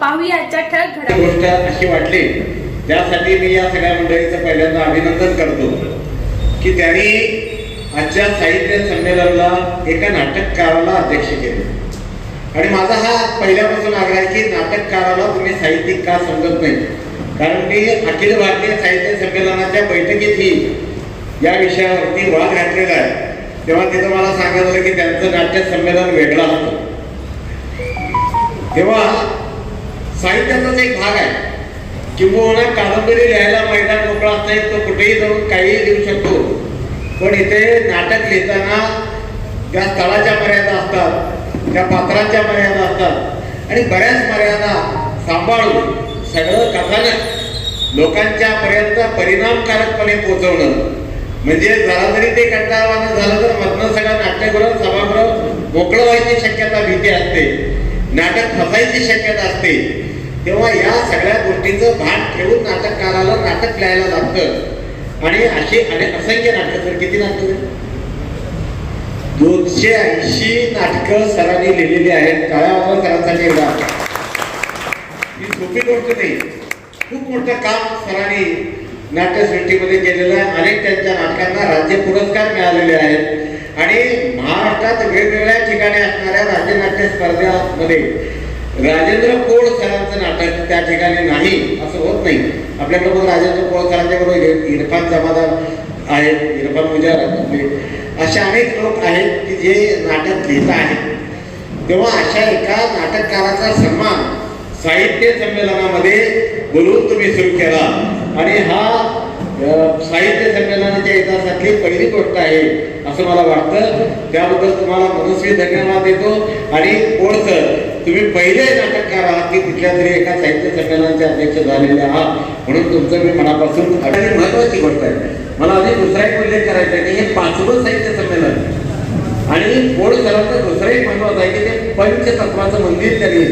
पाहूया आजच्या ठळक घडामोडी गोष्ट अशी वाटली. त्यासाठी मी या सगळ्या मंडळीचं पहिल्यांदा अभिनंदन करतो की त्यांनी आजच्या साहित्य संमेलनाला एका नाटककाराला अध्यक्ष केले. आणि माझा हा पहिल्यापासून आग्रह आहे की नाटककाराला तुम्ही साहित्यिक का समजत नाही? कारण मी अखिल भारतीय साहित्य संमेलनाच्या बैठकीतही या विषयावरती वाद घातलेला आहे. तेव्हा तिथं मला सांगायला झालं की त्यांचं नाट्य संमेलन वेगळं असतं तेव्हा साहित्याचाच एक भाग आहे. किंबहुना कादंबरी लिहायला मैदान मोकळा असता येईल तो कुठेही जाऊन काहीही लिहू शकतो. पण इथे नाटक लिहिताना त्या स्थळाच्या मर्यादा असतात त्या पात्रांच्या मर्यादा असतात आणि बऱ्याच मर्यादा सांभाळून सगळं कथानक लोकांच्या पर्यंत परिणामकारकपणे पोहोचवणं. म्हणजे जरा जरी ते कंटाळवानं झालं तर मधनं सगळं नाट्यगृह सभागृह मोकळं व्हायची शक्यता भीती असते. नाटक फसायची शक्यता असते. तेव्हा या सगळ्या गोष्टींचं भान ठेवून नाटककाराला नाटक लिहायला लागतं. आणि अशी आणि असंख्य नाटकं तर किती नाटक? दोनशे ऐंशी नाटकं सरांनी लिहिलेली आहेत. काळ्या सरांसाठी एकदा. ही सोपी गोष्ट नाही. खूप मोठं काम सरांनी नाट्यसृष्टीमध्ये केलेलं आहे. अनेक त्यांच्या नाटकांना राज्य पुरस्कार मिळालेले आहेत. आणि महाराष्ट्रात वेगवेगळ्या ठिकाणी असणाऱ्या राज्य नाट्य स्पर्धामध्ये राजेंद्र कोळसरांचं नाटक त्या ठिकाणी नाही असं होत नाही. आपल्याकडे राजेंद्र कोळसरांच्या बरोबर इरफान जमादार आहेत इरफान मुजार असे अनेक लोक आहेत की जे नाटक लिहित आहेत. तेव्हा अशा एका नाटककाराचा सन्मान साहित्य संमेलनामध्ये बोलून तुम्ही सुरू केला. आणि हा साहित्य संमेलनाच्या इतिहासातली पहिली गोष्ट आहे असं मला वाटतं. त्याबद्दल तुम्हाला मनस्वी धन्यवाद देतो. आणि कोळकर तुम्ही पहिले नाटककार आहात की कुठल्या तरी एका साहित्य संमेलनाचे अध्यक्ष झालेले आहात. म्हणून तुमचं मी मनापासून आणि महत्वाची गोष्ट आहे. मला आधी दुसरा एक उल्लेख करायचा आहे की हे पाचवं साहित्य संमेलन. आणि कोण सरांचं दुसरं एक महत्वाचं आहे की ते पंचतत्वाचं मंदिर त्यांनी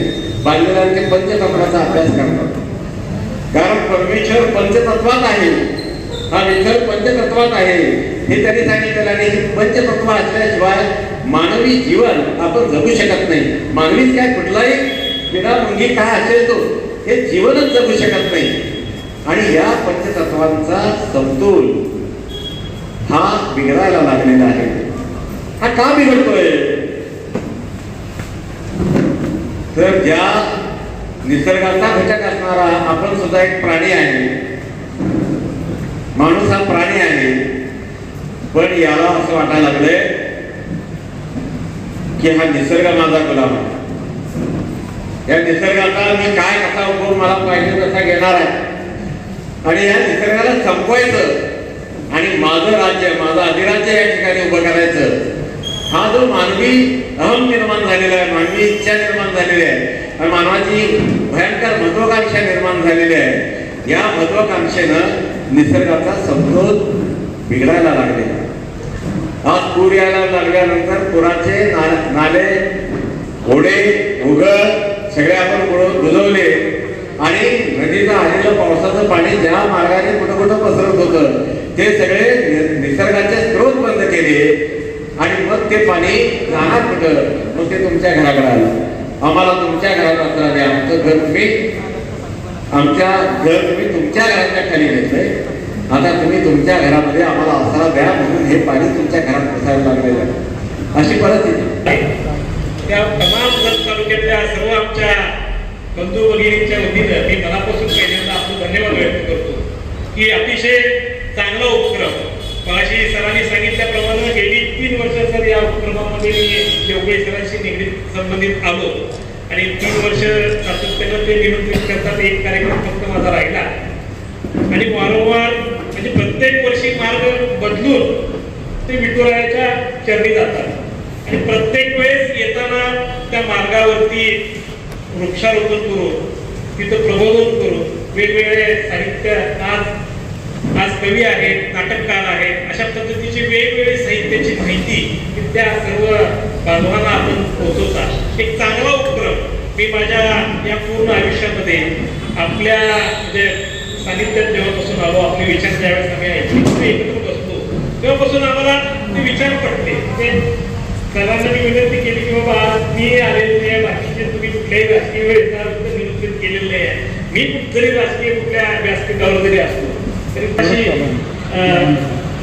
बांधलेलं पंचतत्वाचा अभ्यास करतात. कारण परमेश्वर पंचतत्वात आहे. हा विठ्ठल पंचतत्वात आहे. हे त्यांनी सांगितलेलं आणि हे पंचतत्व असल्याशिवाय मानवी जीवन आपण जगू शकत नाही. मानवी काय कुठलाही क्रीडा मुंगी काय असेल तो हे जीवनच जगू शकत नाही. आणि या पंचतत्वांचा समतोल हा बिघडायला लागलेला आहे. हा का बिघडतोय? तर ज्या निसर्गाचा घटक असणारा आपण सुद्धा एक प्राणी आहे. माणूस हा प्राणी आहे. पण याला असं वाटायला लागलंय की हा निसर्ग माझा गुलाम आहे. या निसर्गाचा मी काय कसा उपयोग मला पाहिजे तसा घेणार आहे. आणि या निसर्गाला संपवायचं आणि माझं राज्य माझं अधिराज्य या ठिकाणी उभं करायचं हा जो मानवी अहम निर्माण झालेला आहे मानवी इच्छा निर्माण झालेली आहे आणि मानवाची भयंकर महत्वाकांक्षा निर्माण झालेली आहे या महत्वाकांक्षेनं निसर्गाचा समतोल बिघडायला लागले आज पूर यायला लागल्यानंतर पुराचे ना- नाले ओढे उघड सगळे आपण बुजवले. आणि नदीचं आलेलं पावसाचं पाणी ज्या मार्गाने कुठं कुठं पसरत होतं ते सगळे निसर्गाचे स्रोत बंद केले. आणि मग ते पाणी जाणार कुठं? मग ते तुमच्या घराकडे आलं. आम्हाला तुमच्या घरात असणार आमचं घर तुम्ही आमच्या घर तुम्ही तुमच्या घराच्या खाली घेतलंय. आता तुम्ही तुमच्या घरामध्ये आम्हाला आसरा द्या म्हणून हे पाणी तुमच्या घरात पोसायला लागलेलं आहे. अशी परिस्थिती. त्या तमाम जत तालुक्यातल्या सर्व आमच्या बंधू भगिनींच्या वतीनं मी मनापासून पहिल्यांदा आपलं धन्यवाद व्यक्त करतो. की अतिशय चांगला उपक्रम. मगाशी सरांनी सांगितल्याप्रमाणे गेली तीन वर्ष सर या उपक्रमामध्ये मी देवगळे सरांशी निगडीत संबंधित आलो. आणि तीन वर्ष सातत्यानं ते निमंत्रित करतात एक कार्यक्रम फक्त माझा राहिला. आणि वारंवार प्रत्येक वर्षी मार्ग बदलून ते विठुरायाच्या चरणी जातात. आणि प्रत्येक वेळेस येताना त्या मार्गावरती वृक्षारोपण करून तिथं प्रबोधन करून वेगवेगळे साहित्य आज आज कवी आहेत नाटककार आहेत अशा पद्धतीची वेगवेगळे साहित्याची माहिती त्या सर्व बांधवांना आपण पोहोचवता एक चांगला उपक्रम मी माझ्या या पूर्ण आयुष्यामध्ये आपल्या म्हणजे सानिध्यात जेव्हापासून आलो आपले विचार ज्यावेळेस आम्ही ऐकले एकत्र बसतो तेव्हापासून आम्हाला ते विचार पडते ते सर्वांना मी विनंती केली की बाबा आज मी आलेले आहे बाकीचे तुम्ही कुठल्याही राजकीय वेळेचा निरूपित केलेले आहे. मी जरी राजकीय कुठल्या व्यासपीठावर जरी असतो तरी तशी अं,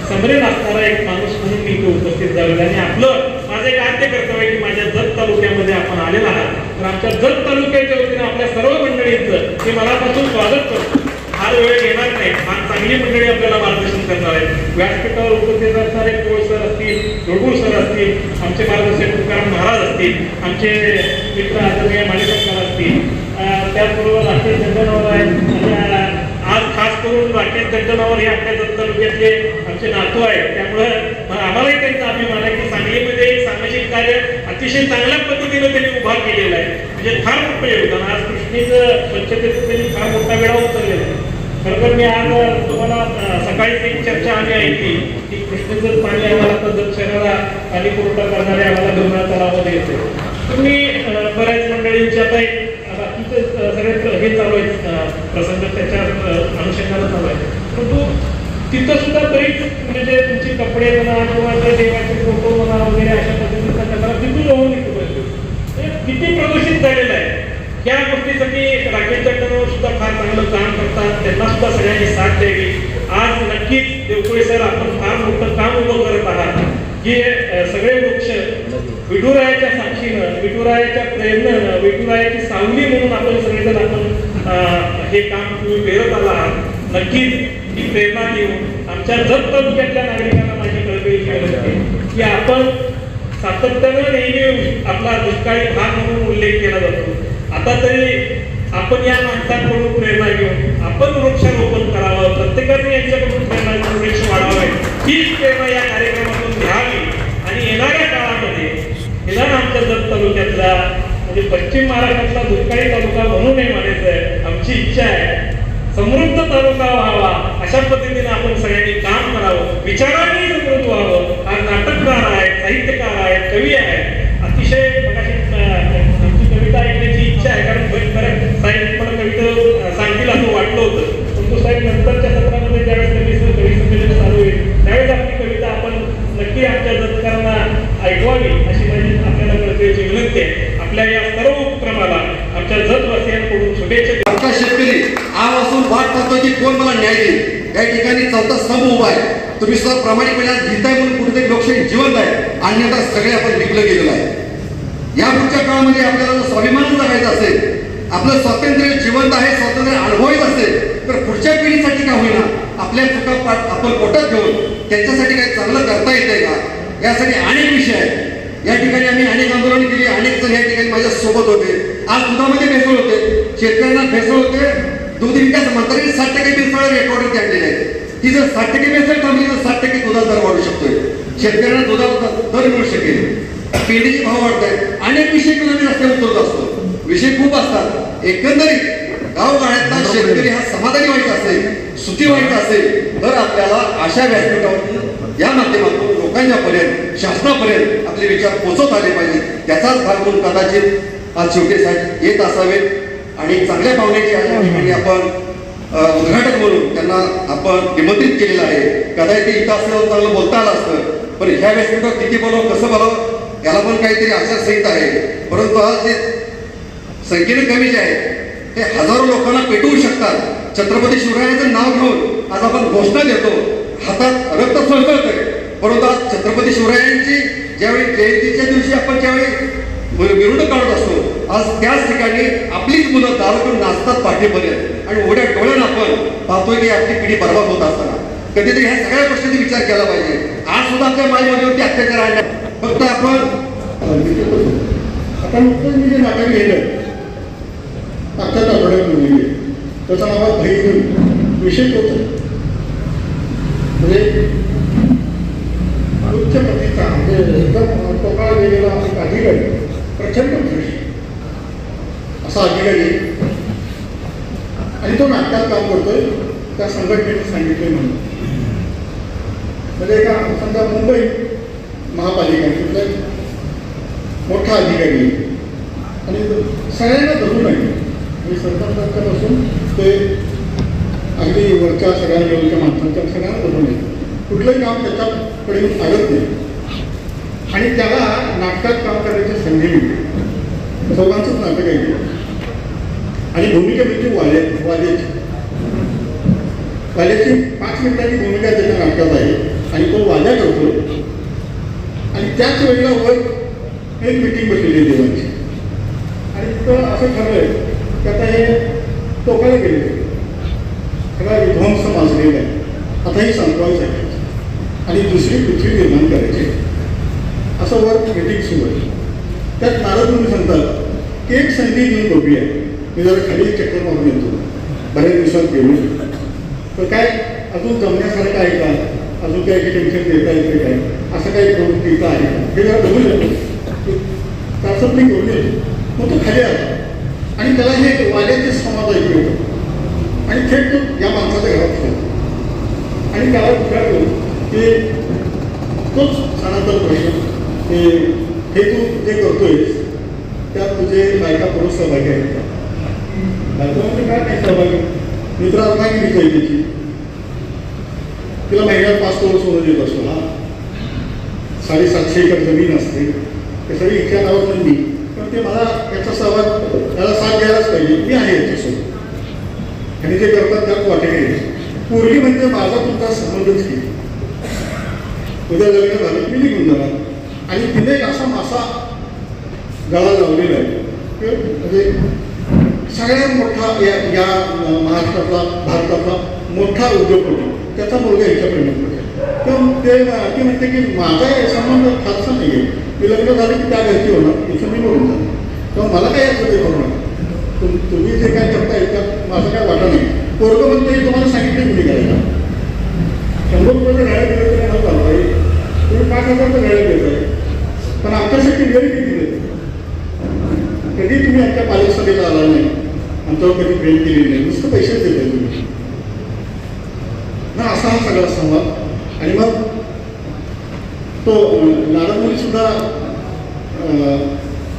समरेल असणारा एक माणूस म्हणून मी इथे उपस्थित झालेला आणि आपलं माझं एक आद्य कर्तव्य की माझ्या जत तालुक्यामध्ये आपण आलेला आहात. तर आमच्या जत तालुक्याच्या वतीने आपल्या सर्व मंडळींचं मी मनापासून स्वागत करतो. फार वेळ घेणार नाही. आणि चांगली मंडळी आपल्याला मार्गदर्शन करणार आहेत. व्यासपीठावर उपस्थित असणारे कोळ सर असतील जोडूळ सर असतील आमचे मार्गदर्शक तुकाराम महाराज असतील आमचे मित्र आदरणीय माणिक सर असतील. त्याचबरोबर राकेश दंडनावर आहेत. आज खास करून राकेश दंडनावर हे आपल्या दत्त तालुक्यातले आमचे नातू आहेत. त्यामुळं आम्हालाही त्यांचा अभिमान आहे की सांगलीमध्ये एक सामाजिक कार्य अतिशय चांगल्या पद्धतीने त्यांनी उभा केलेला आहे. म्हणजे फार मोठं योगदान. आज कृष्णीचं स्वच्छतेचं त्यांनी फार मोठा वेळा उचललेला आहे. खरं तर मी आज तुम्हाला सकाळी सकाळीच एक चर्चा आली ऐकली की कृष्णेचं पाणी आम्हाला तर शहराला पाणी पुरवठा करणारे आम्हाला डोंगरा तलावामध्ये येते. तुम्ही बऱ्याच मंडळींच्या आता एक बाकीचे सगळे हे चालू आहेत प्रसंग त्याच्या अं, अनुषंगानं चालू आहे परंतु तिथं सुद्धा बरीच म्हणजे तुमचे कपडे म्हणा किंवा त्या देवाचे फोटो म्हणा वगैरे अशा पद्धतीचा कचरा तिथून जाऊन निघतो पाहिजे किती प्रदूषित झालेलं आहे. या गोष्टीसाठी राकेश जगतानावर सुद्धा फार चांगलं काम करतात. त्यांना सुद्धा सगळ्यांनी साथ द्यावी. आज नक्कीच देवकुळे सर आपण फार मोठं काम उभं करत आहात. की सगळे वृक्ष विठुरायाच्या साक्षीनं विठुरायाच्या प्रेरणेनं विठुरायाची सावली म्हणून आपण सगळेजण आपण हे काम तुम्ही पेरत आला आहात नक्कीच ही प्रेरणा देऊन आमच्या जत तालुक्यातल्या नागरिकांना माझी कळकळीची विनंती आहे की आपण सातत्यानं नेहमी आपला दुष्काळी भाग म्हणून उल्लेख केला जातो. आता तरी आपण या माणसांकडून प्रेरणा घेऊन आपण वृक्षारोपण करावं प्रत्येकाने यांच्याकडून प्रेरणा वृक्ष वाढावे. हीच प्रेरणा या कार्यक्रमातून घ्यावी आणि येणाऱ्या काळामध्ये निदान आमच्या जत तालुक्यातला म्हणजे पश्चिम महाराष्ट्रातला दुष्काळी तालुका म्हणून नाही म्हणायचं आहे आमची इच्छा आहे समृद्ध तालुका व्हावा अशा पद्धतीने आपण सगळ्यांनी काम करावं विचारांनी समृद्ध व्हावं आज नाटककार आहेत साहित्यकार आहेत कवी आहेत अतिशय मगाशी, अं, आमची कविता ऐकण्याची इच्छा आहे कारण बरेच बऱ्याच साहेब मला कविता अं, सांगतील असं वाटलं होतं परंतु साहेब नंतरच्या सत्रामध्ये ज्यावेळेस कवी कवी संमेलन चालू होईल त्यावेळेस आपली कविता आपण नक्की आमच्या जतकारांना ऐकवावी अशी माझी आपल्याला कळकळीची विनंती आहे आपल्या या सर्व उपक्रमाला आमच्या जतवासियांकडून शुभेच्छा देतो. आमचा शेतकरी आज असून वाट पाहतोय न्याय या ठिकाणी चौथा स्तंभ उभा आहे. तुम्ही सुद्धा प्रामाणिकपणे आज लिहिताय म्हणून कुठेतरी लोकशाही जिवंत आहे. अन्यथा सगळे आपण विकलं गेलेलं आहे. या पुढच्या काळामध्ये आपल्याला जर स्वाभिमान जगायचा असेल आपलं स्वातंत्र्य जिवंत आहे स्वातंत्र्य अनुभवायचं असेल तर पुढच्या पिढीसाठी का होईना आपल्या चुका पाठ आपण पोटात घेऊन त्यांच्यासाठी काही चांगलं करता येतंय का? यासाठी अनेक विषय आहेत. या ठिकाणी आम्ही अनेक आंदोलन केली अनेक जण या ठिकाणी माझ्या सोबत होते. आज दुधामध्ये भेसळ होते. शेतकऱ्यांना भेसळ होते. दूध विकास मंत्र्यांनी साठ टक्के भेसळ रेकॉर्डवरती आणलेले आहेत ती जर साठ टक्के भेसळ थांबली तर साठ टक्के दुधाचा दर वाढू शकतोय. शेतकऱ्यांना दुधाचा दर मिळू शकेल. पेंडीचे भाव वाढत आहेत अनेक विषय आम्ही रस्त्यावर उतरत असतो. विषय खूप असतात. एकंदरीत गावगाड्यातला शेतकरी हा समाधानी व्हायचा असेल सुखी व्हायचा असेल तर आपल्याला अशा व्यासपीठावरती या माध्यमातून लोकांच्या पर्यंत शासनापर्यंत आपले विचार पोहोचत आले पाहिजे त्याचाच भाग म्हणून कदाचित आज शेवटी साहेब येत असावेत. आणि चांगल्या पाहुण्याची आज या ठिकाणी आपण उद्घाटक म्हणून त्यांना आपण निमंत्रित केलेलं आहे. कदाचित ते इथं असलं चांगलं बोलता आलं असतं पण ह्या व्यासपीठावर किती बोलावं कसं बोलावं याला पण काहीतरी आचारसंहिता आहे. परंतु आज जे संख्येने कमी जे आहे ते हजारो लोकांना पेटवू शकतात. छत्रपती शिवरायांचं नाव घेऊन आज आपण घोषणा देतो. हातात रक्त सळसळतंय. परंतु आज छत्रपती शिवरायांची ज्यावेळी जयंतीच्या दिवशी आपण ज्यावेळी मि- मिरवणूक काढत असतो आज त्याच ठिकाणी आपलीच मुलं दारू नाचतात पाठीपर्यंत आणि उघड्या डोळ्यानं आपण पाहतोय की आपली पिढी बर्बाद होत असताना. कधीतरी ह्या सगळ्या गोष्टींचा विचार केला पाहिजे. आज सुद्धा आपल्या माईमध्ये अत्याचार आणला फक्त आपण आता नुकतंच मी जे नाटक लिहिलं आत्ताच आठवड्यात लिहिले त्याचा मला भय विषय होत म्हणजे उच्च पतीचा म्हणजे एकदम टोकाला गेलेला एक अधिकारी प्रचंड पुरुष असा अधिकारी आणि तो नाटकात काम करतोय त्या संघटनेने सांगितले म्हणून म्हणजे एका समजा मुंबई महापालिका तिथला एक मोठा अधिकारी आहे. आणि सगळ्यांना धरून आहे आणि सरपंचापासून ते अगदी वरच्या सगळ्या लेवलच्या माणसांच्या सगळ्यांना धरून आहे कुठलंही काम त्याच्याकडे येऊन नाही. आणि त्याला नाटकात काम करायची संधी मिळते. चौघांचंच नाटक आहे आणि भूमिका म्हणजे वाले वाल्याची वाल्याची पाच मिनिटांची भूमिका त्याच्या नाटकात आहे. आणि तो वाद्या करतो. आणि त्याच वेळेला वर एक मिटिंग बसलेली देवांची. आणि तिथं असं ठरलंय की आता हे टोकाला गेले सगळा विध्वंस माजलेला आहे. आता ही संपवायचं आहे. आणि दुसरी पृथ्वी निर्माण करायची असं वर मिटिंग सुरू आहे. त्यात नारद तुम्ही सांगतात की एक संधी घेऊन आहे. मी जरा खाली चक्कर मारून येतो. बऱ्याच दिवसात गेलो तर काय? अजून जमण्यासारखं आहे का? अजून काही टेन्शन देता येते काय? असं काही प्रवृत्ती का आहे हे जरा बघू शकतो त्याचं मी घेऊन येतो मग तो खाली आला. आणि त्याला हे वाल्याचे समाज ऐकू येतो आणि थेट तो या माणसाच्या घरात गेला आणि त्याला विचारलो की तोच सनातन प्रश्न की हे तू जे करतोयस त्यात तुझे बायका पुरुष सहभागी आहेत का? बायका म्हणजे काय नाही सहभागी? मित्र रत्नागिरीच आहे त्याची तिला महिन्यात पाच करोड सोनं देत असतो हा साडेसातशे एकर जमीन असते. ते सगळी इतक्या नावात म्हणली पण ते मला याचा सहभाग त्याला साथ द्यायलाच पाहिजे. मी आहे याच्यासोबत. आणि जे करतात त्या क्वालिटी पूर्वी म्हणजे माझा तुमचा संबंधच की. उद्या लग्न झालं मी निघून जाणार आणि तिने एक असा मासा गळा लावलेला आहे. म्हणजे सगळ्यात मोठा या या महाराष्ट्रातला भारतातला मोठा उद्योगपती. त्याचा मुलगा याच्या प्रेमात पडला ते ती म्हणते की माझा हे संबंध फारसा नाही आहे मी लग्न झालं की त्या घरची होणार. इथं मी बोलून जाणार. तर मला काय याचं ते करू नका. तुम्ही जे काय करताय त्यात माझं काय वाटत नाही. पोरगं म्हणते तुम्हाला सांगितले कुणी करायला. शंभर रुपये गाड्या दिलं तरी मला चालतं तुम्ही पाच हजारचं गाड्या देत आहे पण आमच्यासाठी वेळ किती देत कधी तुम्ही आमच्या पालक सभेला आला नाही? आमच्यावर कधी प्रेम केली नाही? नुसतं पैसेच देत आहे तुम्ही. ना असा हा सगळा संवाद. आणि मग तो नारदमुनी सुद्धा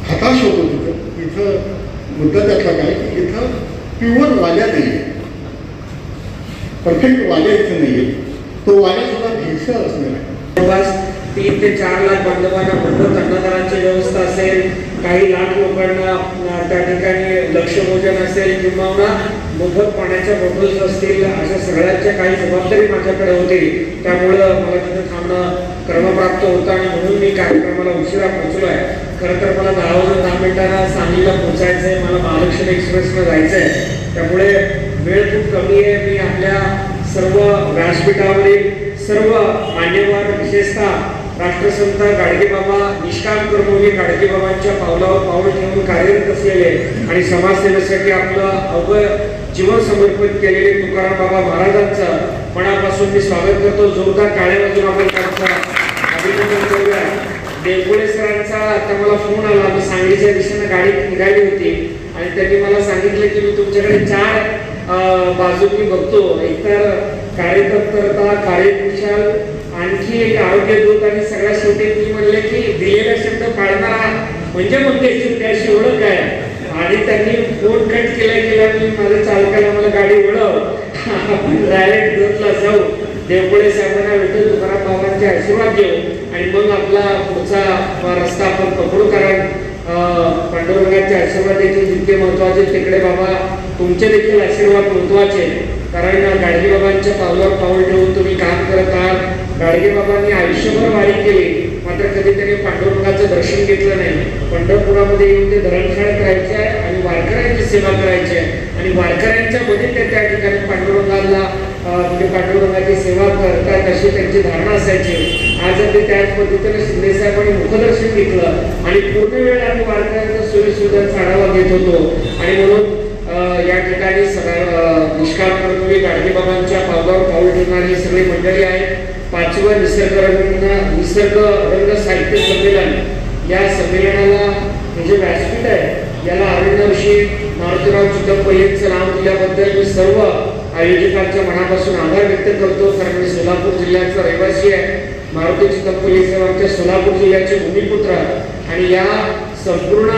हताश होतो तिथं. इथं मुद्दा त्यातला काय की इथं प्युअर वाल्या नाही. परफेक्ट वाल्या इथं नाही तो वाल्या सुद्धा भेसळ असणार आहे. तीन ते चार लाख बांधवांना मोफत अन्नदानाची व्यवस्था असेल काही लाख लोकांना त्या ठिकाणी लक्षभोजन असेल किंवा मोफत पाण्याच्या बॉटल्स असतील अशा सगळ्यांच्या काही जबाबदारी माझ्याकडे होती. त्यामुळं मला तिथे थांबणं क्रमप्राप्त होतं आणि म्हणून मी कार्यक्रमाला उशिरा पोहोचलो आहे खरं तर मला दहा वाजून दहा मिनिटांना सांगलीला पोहोचायचं आहे मला महालक्ष्मी एक्सप्रेसनं जायचं आहे. त्यामुळे वेळ खूप कमी आहे. मी आपल्या सर्व व्यासपीठावरील सर्व मान्यवर विशेषतः राष्ट्रसंत गाडगेबाबा निष्काम कर्मवीर गाडगेबाबांच्या पावलावर पाऊल ठेवून कार्यरत असलेले आणि समाजसेवेसाठी आपलं अवघ जीवन समर्पित केलेले तुकाराम बाबा महाराजांचं मनापासून मी स्वागत करतो. जोरदार टाळ्या वाजून आपण त्यांचा अभिनंदन करूया. देवगुळे सरांचा आता मला फोन आला. मी सांगलीच्या दिशेनं गाडी निघाली होती आणि त्यांनी मला सांगितलं की मी तुमच्याकडे चार बाजू मी बघतो. एकतर कार्यकर्ता कार्यकुशल आणखी एक आरोग्य दूत आणि सगळ्या शेवटी मी म्हणले की दिलेला शब्द पाळणारा म्हणजे मंगेश त्याशी ओळख आहे आणि त्यांनी फोन कट केला गेला मी माझ्या चालकाला मला गाडी वळव डायरेक्ट दूतला जाऊ. देवपुढे साहेबांना विठ्ठल तुकाराम बाबांचे आशीर्वाद घेऊ. आणि मग आपला पुढचा रस्ता आपण पकडू कारण पांडुरंगाचे आशीर्वाद देखील जितके महत्त्वाचे तिकडे बाबा तुमचे देखील आशीर्वाद महत्त्वाचे. कारण गाडगे बाबांच्या पावलावर पाऊल ठेवून तुम्ही काम करत आहात. गाडगे बाबांनी आयुष्यभर वारी केली. मात्र कधी त्यांनी पांडुरंगाचं दर्शन घेतलं नाही. पंढरपुरामध्ये येऊन ते धरणशाळ करायचे आहे आणि वारकऱ्यांची सेवा करायची आहे. आणि वारकऱ्यांच्या मध्ये ते त्या ठिकाणी पांडुरंगाला म्हणजे पांडुरंगाची सेवा करतात अशी त्यांची धारणा असायची. आज ते त्याच पद्धतीने शिंदे साहेबांनी मुखदर्शन घेतलं. आणि पूर्ण वेळ आम्ही वारकऱ्यांचा सोयीसुविधा सुविधांचा आढावा घेत होतो. आणि म्हणून या ठिकाणी दुष्काळ प्रकृती गाडगेबाबांच्या पावलावर पाऊल ठेवणारी सगळी मंडळी आहेत. पाचवं निसर्गरंग निसर्ग रंग साहित्य संमेलन. या संमेलनाला हे जे व्यासपीठ आहे याला अरण्यवर्षी मारुतीराव चितमपल्लींचं नाव दिल्याबद्दल मी सर्व आयोजकांच्या मनापासून आभार व्यक्त करतो. कारण मी सोलापूर जिल्ह्याचा रहिवासी आहे. मारुती चितमपल्ली आमच्या सोलापूर जिल्ह्याचे भूमिपुत्र. आणि या संपूर्ण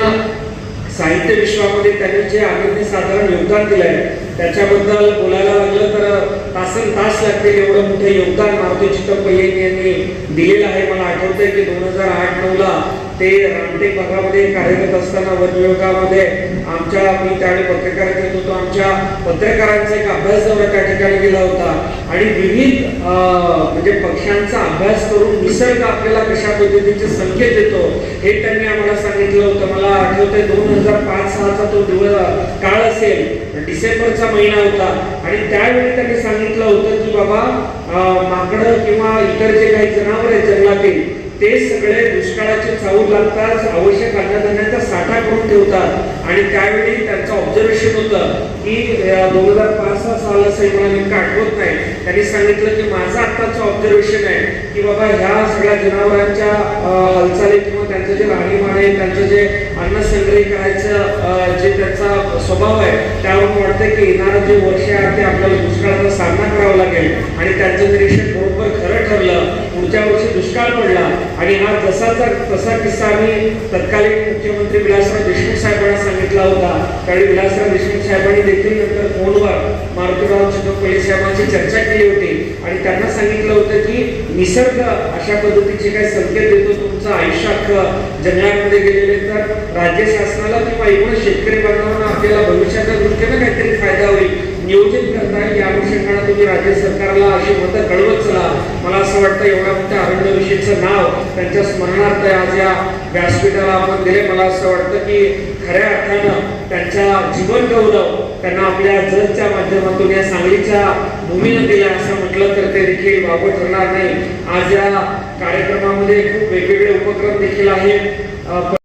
साहित्य विश्वामध्ये त्यांनी जे अगदी साधारण योगदान दिलं आहे त्याच्याबद्दल बोलायला लागलं तर तासन तास लागतील एवढं मोठं योगदान मारुती चित्तप्पय्ये यांनी दिलेलं आहे. मला आठवतंय की दोन हजार आठ नऊ ला ते रामटेक भागामध्ये कार्यरत असताना वन विभागामध्ये आमच्या मी त्यावेळी पत्रकार करत होतो आमच्या पत्रकारांचा एक अभ्यास दौरा त्या ठिकाणी गेला होता. आणि विविध म्हणजे पक्ष्यांचा अभ्यास करून निसर्ग आपल्याला कशा पद्धतीचे संकेत देतो हे त्यांनी आम्हाला सांगितलं होतं. मला आठवतंय दोन हजार पाच सहाचा तो दिवस काळ असेल डिसेंबरचा महिना होता. आणि त्यावेळी त्यांनी सांगितलं होतं की बाबा माकडं किंवा इतर जे काही जनावर आहेत जंगलातील ते सगळे दुष्काळाचे चावूर लागतात आवश्यक अन्नधान्याचा साठा करून ठेवतात. आणि त्यावेळी त्यांचं ऑब्झर्वेशन होतं की दोन हजार पाच सहा साल असेल मला नेमकं आठवत नाही. त्यांनी सांगितलं की माझं आत्ताचं ऑब्झर्वेशन आहे की बाबा ह्या सगळ्या जनावरांच्या हालचाली किंवा त्यांचं जे राहणीमान आहे त्यांचं जे अन्न संग्रह करायचं जे त्याचा स्वभाव आहे त्यावरून वाटतं की येणारं जे वर्ष आहे ते आपल्याला दुष्काळाचा सामना करावा लागेल. आणि त्यांचं निरीक्षण बरोबर खरं ठरलं पुढच्या वर्षी दुष्काळ पडला आणि हा जसाचा तसा किस्सा आम्ही तत्कालीन मुख्यमंत्री विलासराव देशमुख साहेबांना सांगितला होता. त्यावेळी विलासराव देशमुख साहेबांनी देखील नंतर फोनवर मारुतीराव चितोपल्ली साहेबांची चर्चा केली होती. आणि त्यांना सांगितलं होतं की निसर्ग अशा पद्धतीचे काही संकेत देतो तुमचं आयुष्य अख्खं जंगलामध्ये गेलेले तर राज्य शासनाला किंवा एकूण शेतकरी बांधवांना आपल्याला भविष्याच्या दृष्टीने काहीतरी फायदा होईल. नियोजित करता या अनुषंगाने तुम्ही राज्य सरकारला अशी मतं कळवत चला. मला असं वाटतं एवढ्या मोठ्या अरण्यविषयीचं नाव त्यांच्या स्मरणार्थ आज या व्यासपीठाला आपण दिले. मला असं वाटतं की खऱ्या अर्थानं त्यांच्या जीवन गौरव त्यांना आपल्या जगच्या माध्यमातून या सांगलीच्या भूमीनं दिला असं म्हटलं तर ते देखील वापर ठरणार नाही. आज या कार्यक्रमामध्ये खूप वेगवेगळे उपक्रम देखील आहेत.